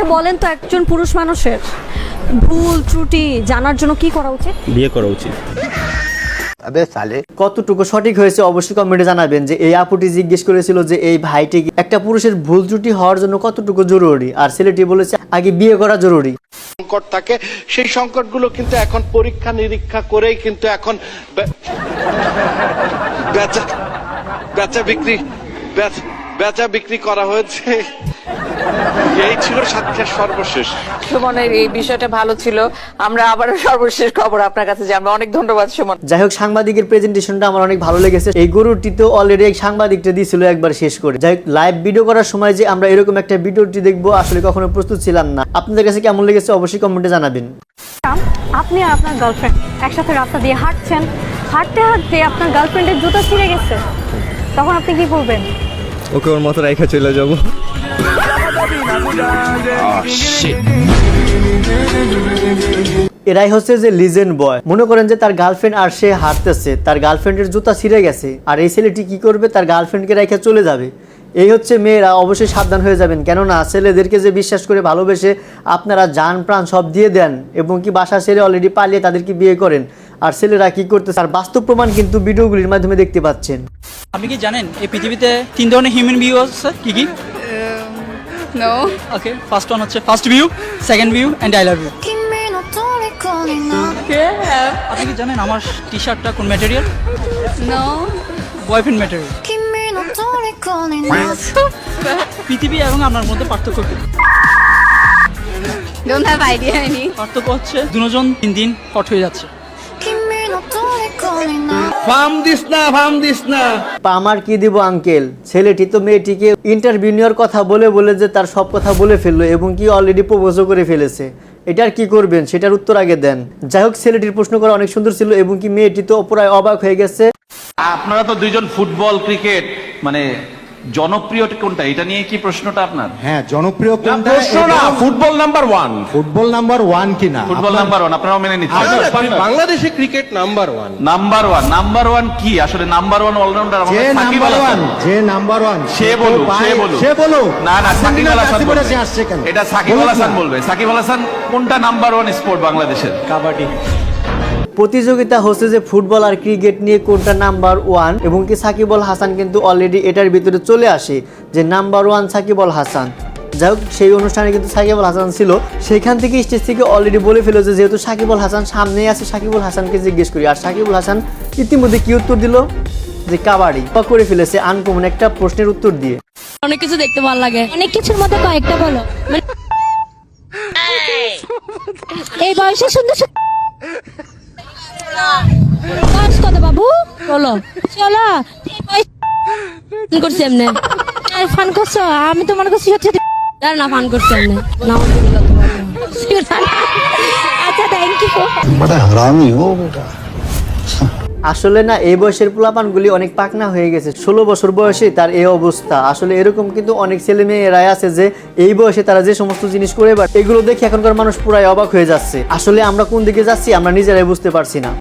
আচ্ছা বলেন তো একজন পুরুষ মানুষের ভুল ত্রুটি জানার জন্য কি করা উচিত? বিয়ে করা উচিত। কতটুকু সঠিক হয়েছে অবশ্যই কমেন্টে জানাবেন যে এই আপুটি জিজ্ঞেস করেছিল যে এই ভাইটি একটা পুরুষের ভুল ত্রুটি হওয়ার জন্য কতটুকু জরুরি? আর ছেলেটি বলেছে আগে বিয়ে করা জরুরি। সংকট থাকে সেই সংকটগুলো কিন্তু এখন পরীক্ষা নিরীক্ষা করেই কিন্তু এখন বেচা বেচা বিক্রি বেচা বেচা বিক্রি করা হয়েছে। এই ছিল সাতক্ষীর সর্বশেষ। সুমনের এই বিষয়টা ভালো ছিল। আমরা আবারও সর্বশেষ খবর আপনার কাছে যে আমরা অনেক ধন্যবাদ সুমন। যাই হোক সাংবাদিকের প্রেজেন্টেশনটা আমার অনেক ভালো লেগেছে। এই গরুটি তো অলরেডি এক সাংবাদিকটা দিয়েছিল একবার শেষ করে। যাই হোক লাইভ ভিডিও করার সময় যে আমরা এরকম একটা ভিডিওটি দেখব আসলে কখনো প্রস্তুত ছিলাম না। আপনাদের কাছে কেমন লেগেছে অবশ্যই কমেন্টে জানাবেন। আপনি আর আপনার গার্লফ্রেন্ড একসাথে রাস্তা দিয়ে হাঁটছেন। হাঁটতে হাঁটতে আপনার গার্লফ্রেন্ডের জুতো ছিঁড়ে গেছে। তখন আপনি কি করবেন ওকে ওর মতো রাইখা চলে যাব। এরাই হচ্ছে যে লিজেন্ড বয় মনে করেন যে তার গার্লফ্রেন্ড আর সে হারতেছে, তার গার্লফ্রেন্ডের জুতা ছিঁড়ে গেছে, আর এই ছেলেটি কি করবে? তার গার্লফ্রেন্ডকে রেখে চলে যাবে। এই হচ্ছে মেয়েরা, অবশ্যই সাবধান হয়ে যাবেন, কেননা ছেলেদেরকে যে বিশ্বাস করে ভালোবেসে আপনারা যান প্রাণ সব দিয়ে দেন, এবং কি বাসা ছেড়ে অলরেডি পালিয়ে তাদেরকে বিয়ে করেন। আর ছেলেরা কী করতেছে? আর বাস্তব প্রমাণ কিন্তু ভিডিওগুলির মাধ্যমে দেখতে পাচ্ছেন। আপনি কি জানেন এই পৃথিবীতে তিন ধরনের হিউম্যান ভিউ আছে? কি কি? নো ওকে ফার্স্ট ওয়ান হচ্ছে first view second view and I love you আপনি কি জানেন আমার টি শার্টটা কোন ম্যাটেরিয়াল নো বয়ফ্রেন্ড ম্যাটেরিয়াল পৃথিবী এবং আপনার মধ্যে পার্থক্য কি? আইডিয়া এনি পার্থক্য হচ্ছে দুজন তিন দিন হট হয়ে যাচ্ছে। ফার্ম দিস না ফার্ম দিস না। আমার কি দিব আঙ্কেল? ছেলেটি তো মেয়েটিকে ইন্টারভিউ নেওয়ার কথা বলে বলে যে তার সব কথা বলে ফেলল এবং কি অলরেডি প্রপোজও করে ফেলেছে। এটার কি করবেন? সেটার উত্তর আগে দেন। যাই হোক ছেলেটির প্রশ্ন করা অনেক সুন্দর ছিল এবং কি মেয়েটি তো প্রায় অবাক হয়ে গেছে। আপনারা তো দুইজন ফুটবল ক্রিকেট মানে জনপ্রিয় কোনটা? এটা নিয়ে কি প্রশ্নটা আপনার? হ্যাঁ জনপ্রিয় কোনটা প্রশ্ন না football number one. Football number one কিনা? ফুটবল নাম্বার ওয়ান আপনারাও মেনে নিচ্ছেন। বাংলাদেশে cricket number one? Number one number one কি? আসলে নাম্বার ওয়ান অলরাউন্ডার যে নাম্বার ওয়ান যে নাম্বার ওয়ান সে বলুক সে বলুক। সে বলুক। না না সাকিব আল হাসান বলবে। আসছে কেন? এটা সাকিব আল হাসান বলবে। সাকিব আল হাসান কোনটা নাম্বার ওয়ান স্পোর্ট বাংলাদেশের? কাবাডি। প্রতিযোগিতা হচ্ছে যে ফুটবল আর ক্রিকেট নিয়ে কোনটা নাম্বার ওয়ান এবং কি সাকিব আল হাসান কিন্তু অলরেডি এটার ভিতরে চলে আসে যে নাম্বার ওয়ান সাকিব আল হাসান। যাই হোক সেই অনুষ্ঠানে কিন্তু সাকিব আল হাসান ছিল। সেখান থেকে স্টেজ থেকে অলরেডি বলে ফেলো যে যেহেতু সাকিব আল হাসান সামনেই আছে সাকিব আল হাসানকে জিজ্ঞেস করি আর সাকিব আল হাসান ইতিমধ্যে কি উত্তর দিল? যে কাবাডি। বা করে ফেলেছে আনকমন একটা প্রশ্নের উত্তর দিয়ে। অনেক কিছু দেখতে ভালো লাগে। অনেক কিছুর মধ্যে কয়েকটা বলো। মানে এই বয়সে সুন্দর সুন্দর- আমি তো মনে করছি না ফান করছি আচ্ছা থ্যাংক ইউ আসলে না, এই বয়সের পোলাপানগুলি অনেক পাকনা হয়ে গেছে। ষোলো বছর বয়সে তার এই অবস্থা। আসলে এরকম কিন্তু অনেক ছেলে মেয়েরাই আছে যে এই বয়সে তারা যে সমস্ত জিনিস করে এগুলো দেখে এখনকার মানুষ পুরাই অবাক হয়ে যাচ্ছে। আসলে আমরা কোন দিকে যাচ্ছি, আমরা নিজেরাই বুঝতে পারছি না।